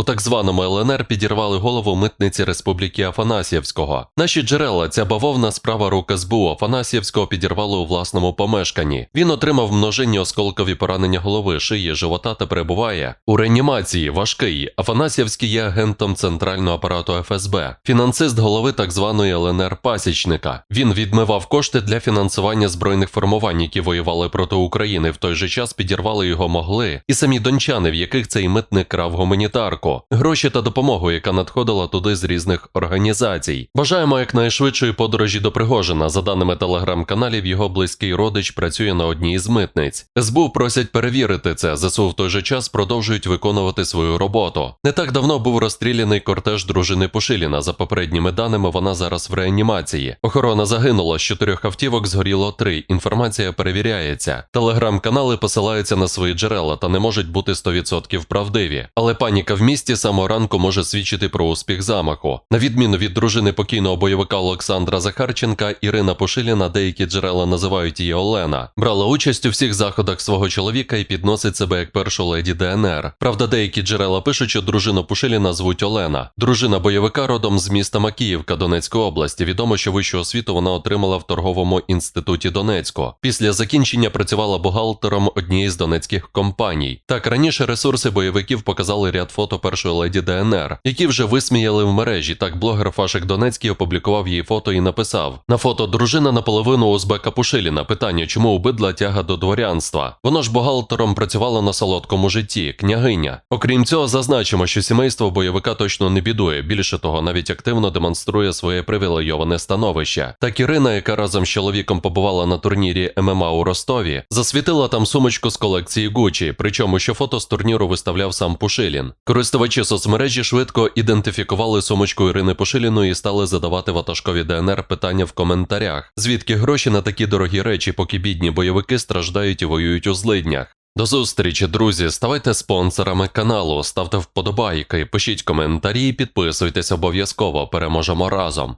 У так званому ЛНР підірвали голову митниці Республіки Афанасьєвського. Наші джерела ця бавовна справа рук СБУ Афанасьєвського підірвали у власному помешканні. Він отримав множинні осколкові поранення голови, шиї, живота та перебуває у реанімації. Важкий. Афанасьєвський є агентом центрального апарату ФСБ, фінансист голови так званої ЛНР Пасічника. Він відмивав кошти для фінансування збройних формувань, які воювали проти України. В той же час підірвали його могли, і самі дончани, в яких цей митник крав гуманітарку, гроші та допомогу, яка надходила туди з різних організацій. Бажаємо якнайшвидшої подорожі до Пригожина. За даними телеграм-каналів, його близький родич працює на одній із митниць. СБУ просять перевірити це. ЗСУ в той же час продовжують виконувати свою роботу. Не так давно був розстріляний кортеж дружини Пушиліна. За попередніми даними, вона зараз в реанімації. Охорона загинула з чотирьох автівок, згоріло три. Інформація перевіряється. Телеграм-канали посилаються на свої джерела та не можуть бути 100% правдиві. Але паніка в місті з самого ранку може свідчити про успіх замаху. На відміну від дружини покійного бойовика Олександра Захарченка, Ірина Пушиліна, деякі джерела називають її Олена, брала участь у всіх заходах свого чоловіка і підносить себе як першу леді ДНР. Правда, деякі джерела пишуть, що дружину Пушиліна звуть Олена. Дружина бойовика родом з міста Макіївка Донецької області. Відомо, що вищу освіту вона отримала в торговому інституті Донецьку. Після закінчення працювала бухгалтером однієї з донецьких компаній. Так раніше ресурси бойовиків показали ряд фото першої леді ДНР, які вже висміяли в мережі. Так блогер Фашик Донецький опублікував її фото і написав: на фото дружина наполовину Узбека Пушиліна. Питання, чому у бидла тяга до дворянства? Воно ж бухгалтером працювало на солодкому житті, княгиня. Окрім цього, зазначимо, що сімейство бойовика точно не бідує. Більше того, навіть активно демонструє своє привілейоване становище. Так Ірина, яка разом з чоловіком побувала на турнірі ММА у Ростові, засвітила там сумочку з колекції Гучі, причому що фото з турніру виставляв сам Пушилін. Користувачі соцмережі швидко ідентифікували сумочку Ірини Пошиліної і стали задавати ватажкові ДНР питання в коментарях. Звідки гроші на такі дорогі речі, поки бідні бойовики страждають і воюють у злиднях? До зустрічі, друзі. Ставайте спонсорами каналу, ставте вподобайки, пишіть коментарі, і підписуйтесь обов'язково. Переможемо разом.